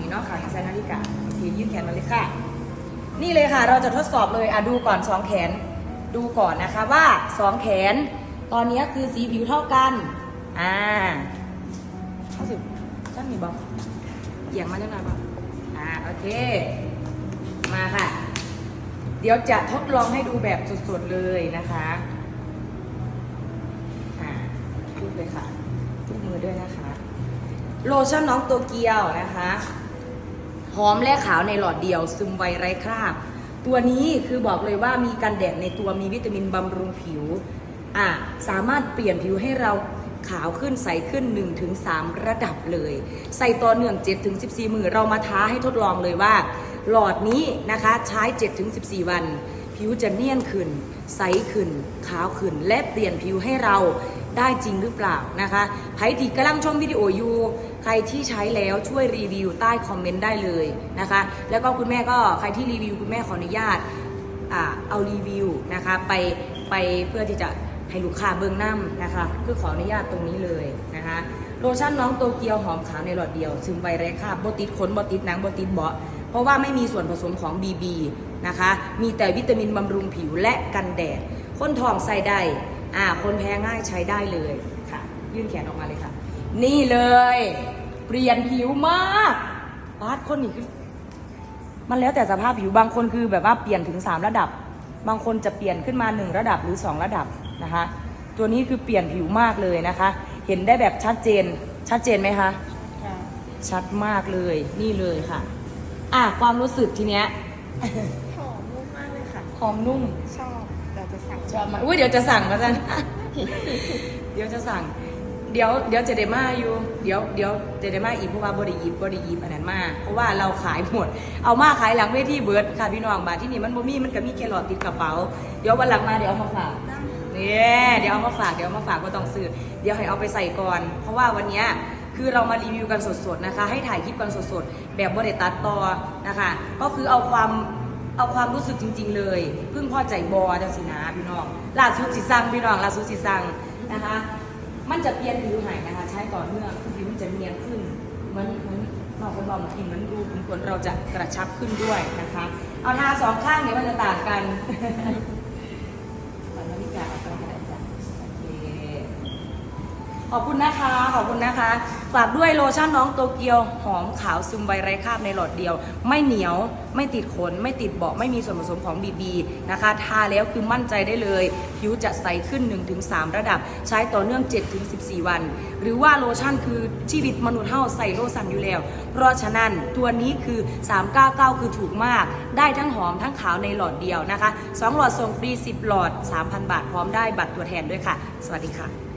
นี้เนาะขาใส่นาฬิกาโอเคยื่นแขนมาเลยค่ะ นี่เลยค่ะ เราจะทดสอบเลยอะดูก่อนสองแขน ดูก่อนนะคะว่าสองแขน ตอนนี้คือสีผิวเท่ากัน อ่าเข้าสิท่านมีบอกเอียงมาจังหน่อยบอกอ่าโอเค มาค่ะ เดี๋ยวจะทดลองให้ดูแบบสดๆเลยนะคะอ่ารูปเลยค่ะรูปมือด้วยนะคะ โลชั่นน้องโตเกียวนะคะ หอมและขาวในหลอดเดียว ซึมไวไร้คราบ ตัวนี้คือบอกเลยว่ามีกันแดดในตัวมีวิตามินบำรุงผิวอะสามารถเปลี่ยนผิวให้เราขาวขึ้นใสขึ้น 1-3 ระดับเลย ใส่ต่อเนื่อง 7-14 มือเรามาท้าให้ทดลองเลยว่า หลอดนี้นะคะใช้ 7-14 วัน ผิวจะเนียนขึ้น ใสขึ้น ขาวขึ้น และเปลี่ยนผิวให้เราได้จริงหรือเปล่านะคะใครที่กำลังชมวิดีโออยู่ รที่ใช้แล้วช่วยรีวิวใต้คอมเมนต์ได้เลยนะคะ แล้วก็คุณแม่ก็ใครที่รีวิวคุณแม่ขออนุญาตอเอารีวิวนะคะไปไปเพื่อที่จะให้ลูกค้าเบิ้งน้ำนะคะคือขออนุญาตตรงนี้เลยนะคะโลชั่นน้องโตเกียวหอมขาวในหลอดเดียว ซึมไวไร้คราบบติดขนบติดหนังบติดเบาะเพราะว่าไม่มีส่วนผสมของ BB นะคะ มีแต่วิตามินบำรุงผิวและกันแดดคนท้องใส่ได้อ่าคนแพ้ง่ายใช้ได้เลยค่ะ ยื่นแขนออกมาเลยค่ะ นี่เลย เปลี่ยนผิวมากบาสคนนี้คือมันแล้วแต่สภาพผิวบางคนคือแบบว่าเปลี่ยนถึง 3 ระดับ บางคนจะเปลี่ยนขึ้นมา 1 ระดับหรือ 2 ระดับนะคะ ตัวนี้คือเปลี่ยนผิวมากเลยนะคะ เห็นได้แบบชัดเจนชัดเจนไหมคะค่ะชัดมากเลยนี่เลยค่ะ อะความรู้สึกทีเนี้ยหอมนุ่มมากเลยค่ะหอมนุ่มชอบเราจะสั่งชอบมากอุ้ยเดี๋ยวจะสั่งมาจันเดี๋ยวจะสั่ง เดี๋ยวเดี๋ยวจะได้มาอยู่ เดี๋ยวเดี๋ยวจะได้มาอีกเพราะว่าบริยิบบริยิบอันนั้นมาเพราะว่าเราขายหมด เอามาขายหลังเวทีเบิร์ดค่ะพี่น้องบาทที่นี่มันบ่มีมันก็มีแครอทติดกระเป๋า เดี๋ยววันหลังมาเดี๋ยวเอามาฝากเนี่ยเดี๋ยวเอามาฝากเดี๋ยวเอามาฝากก็ต้องซื้อเดี๋ยวให้เอาไปใส่ก่อน เพราะว่าวันนี้คือเรามารีวิวกันสดๆนะคะ ให้ถ่ายคลิปกันสดๆแบบบริตัดต่อนะคะ ก็คือเอาความเอาความรู้สึกจริง ๆ เลยเพิ่งพอใจบอจังสินะพี่น้องล่าสุดสิสั่งพี่น้องล่าสุดสิสั่งนะคะ มันจะเปลี่ยนผิวหายนะคะ ใช้ต่อเนื่องผิวมันจะเนียนขึ้นเหมือนเหมือนนอกคนบอกเมื่อกี้เหมือนรูขุมขนเราจะกระชับขึ้นด้วยนะคะ เอาทาสองข้างเนี่ยมันจะต่างกัน ขอนาฬิกาเอาไปกระดาษจ้ะโอเค ขอบคุณนะคะ ขอบคุณนะคะ ฝากด้วยโลชั่นน้องโตเกียวหอมขาวซึมไวไร้คราบในหลอดเดียว ไม่เหนียว ไม่ติดขน ไม่ติดเบาะ ไม่มีส่วนผสมของบีบีนะคะ ทาแล้วคือมั่นใจได้เลย ผิวจะใสขึ้น 1-3 ระดับ ใช้ต่อเนื่อง 7-14 วัน หรือว่าโลชั่นคือชีวิตมนุษย์เฮาใส่โลสันอยู่แล้ว เพราะฉะนั้นตัวนี้คือ 399 คือถูกมาก ได้ทั้งหอมทั้งขาวในหลอดเดียวนะคะ 2 หลอดส่งฟรี 10 หลอด 3,000 บาทพร้อมได้บัตรตัวแทนด้วยค่ะ สวัสดีค่ะ